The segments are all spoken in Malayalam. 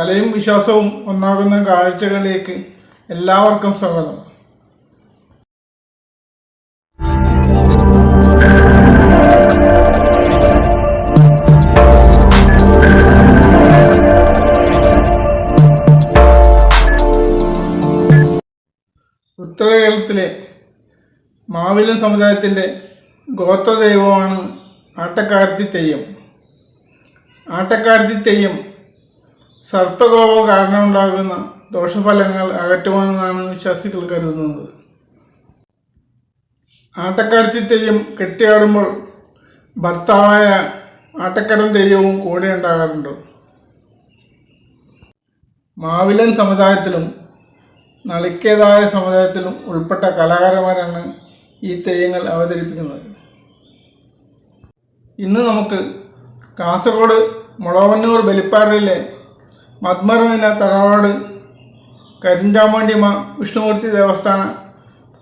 കലയും വിശ്വാസവും ഒന്നാകുന്ന കാഴ്ചകളിലേക്ക് എല്ലാവർക്കും സ്വാഗതം. ഉത്തര കേരളത്തിലെ മാവിലൻ സമുദായത്തിന്റെ ഗോത്രദൈവമാണ് ആട്ടക്കാരത്തി തെയ്യം. ആട്ടക്കാരത്തി തെയ്യം സർപ്പകോപം കാരണമുണ്ടാകുന്ന ദോഷഫലങ്ങൾ അകറ്റുമെന്നാണ് വിശ്വാസികൾ കരുതുന്നത്. ആട്ടക്കാട് തെയ്യം കെട്ടിയാടുമ്പോൾ ഭർത്താവായ ആട്ടക്കടൻ തെയ്യവും കൂടെ ഉണ്ടാകാറുണ്ട്. മാവിലൻ സമുദായത്തിലും നളിക്കേതായ സമുദായത്തിലും ഉൾപ്പെട്ട കലാകാരന്മാരാണ് ഈ തെയ്യങ്ങൾ അവതരിപ്പിക്കുന്നത്. ഇന്ന് നമുക്ക് കാസർഗോഡ് മുളവന്നൂർ ബലിപ്പാറയിലെ മദ്മറമിന തറവാട് കരിഞ്ചാമണ്ടിമ വിഷ്ണുമൂർത്തി ദേവസ്ഥാന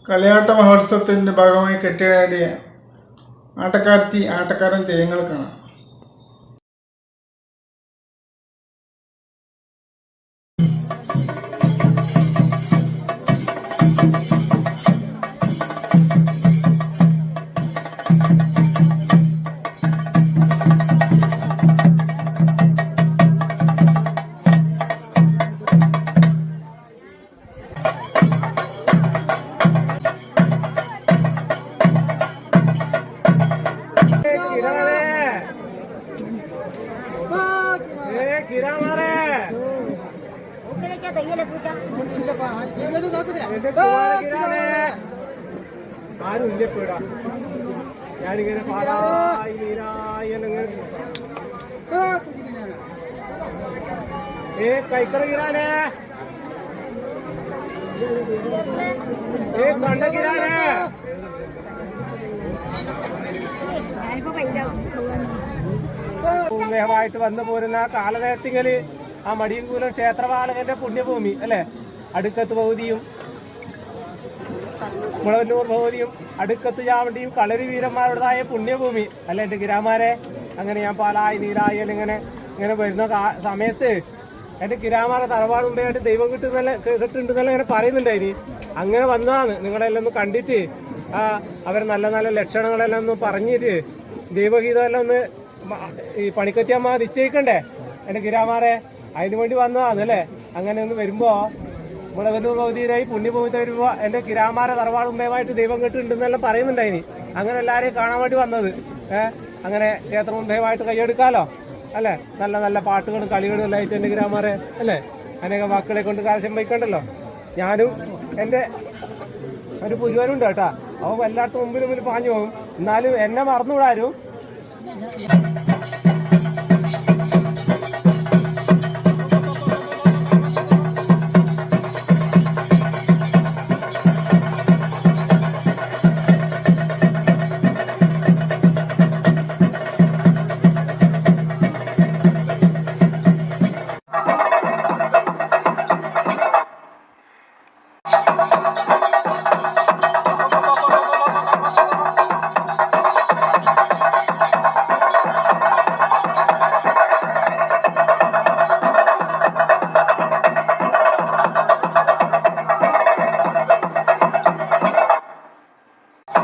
കളിയാട്ട മഹോത്സവത്തിന്റെ ഭാഗമായി കെട്ടിയാടിയ ആട്ടക്കാരത്തി ആട്ടക്കാരൻ തെയ്യങ്ങൾ കാണാം ആരും ഇല്ല ഇവിടെ. ഞാനിങ്ങനെ പാലായി നീരായി എന്നങ്ങ് ഏ കൈക്കറ കിരാനേ ഏ കണ്ട കിരാനേ വേഗമായിട്ട് വന്നു പോരുന്ന കാലനേരത്തിങ്കൽ ആ മടിയൻകൂലം ക്ഷേത്രപാലകന്റെ പുണ്യഭൂമി അല്ലെ? അടുക്കത്ത് ഭൗതിയും മുളവല്ലൂർ ഭൗതിയും അടുക്കത്ത് ചാവണ്ടിയും കളരി വീരന്മാരുടേതായ പുണ്യഭൂമി അല്ലെ എന്റെ ഗിരാമാരെ അങ്ങനെ ഞാൻ പാലായി നീരായി ഇങ്ങനെ ഇങ്ങനെ വരുന്ന സമയത്ത് എന്റെ ഗിരാമാരെ തറവാടുണ്ടായിട്ട് ദൈവം കിട്ടുന്നല്ല കിട്ടുന്നുണ്ടെന്നല്ല ഇങ്ങനെ പറയുന്നുണ്ടായിനി അങ്ങനെ വന്നതാണ്. നിങ്ങളെല്ലാം ഒന്ന് കണ്ടിട്ട് ആ അവരെ നല്ല നല്ല ലക്ഷണങ്ങളെല്ലാം ഒന്ന് പറഞ്ഞിട്ട് ദൈവഗീതമെല്ലാം ഒന്ന് ഈ പണിക്കത്തിയമ്മ നിശ്ചയിക്കണ്ടേ? എന്റെ ഗിരാമാറെ അതിനു വേണ്ടി വന്നതാണല്ലേ അങ്ങനെ ഒന്ന് വരുമ്പോ മുളകല്ലൂർ ഭൗതികരായി പുണ്യഭൂമിത്ത് വരുമ്പോ എന്റെ ഗിരാമാറെ തറവാടുമ്പയമായിട്ട് ദൈവം കെട്ടുണ്ടെന്നെല്ലാം പറയുന്നുണ്ടായിനി അങ്ങനെ എല്ലാരെയും കാണാൻ വേണ്ടി വന്നത്. ഏഹ് അങ്ങനെ ക്ഷേത്ര മുമ്പയമായിട്ട് കൈയെടുക്കാലോ അല്ലെ? നല്ല നല്ല പാട്ടുകളും കളികളും എല്ലാം ആയിട്ട് എന്റെ ഗ്രാമാരെ അല്ലെ? അനേക വാക്കുകളെ കൊണ്ട് കാലം വയ്ക്കണ്ടല്ലോ ഞാനും എന്റെ ഒരു പുരുവനുണ്ട് കേട്ടാ. അവൻ എല്ലായിടത്തും മുമ്പിൽ മുമ്പിൽ പാഞ്ഞു പോകും. എന്നാലും എന്നെ മറന്നുകൂടാരും Yeah, yeah.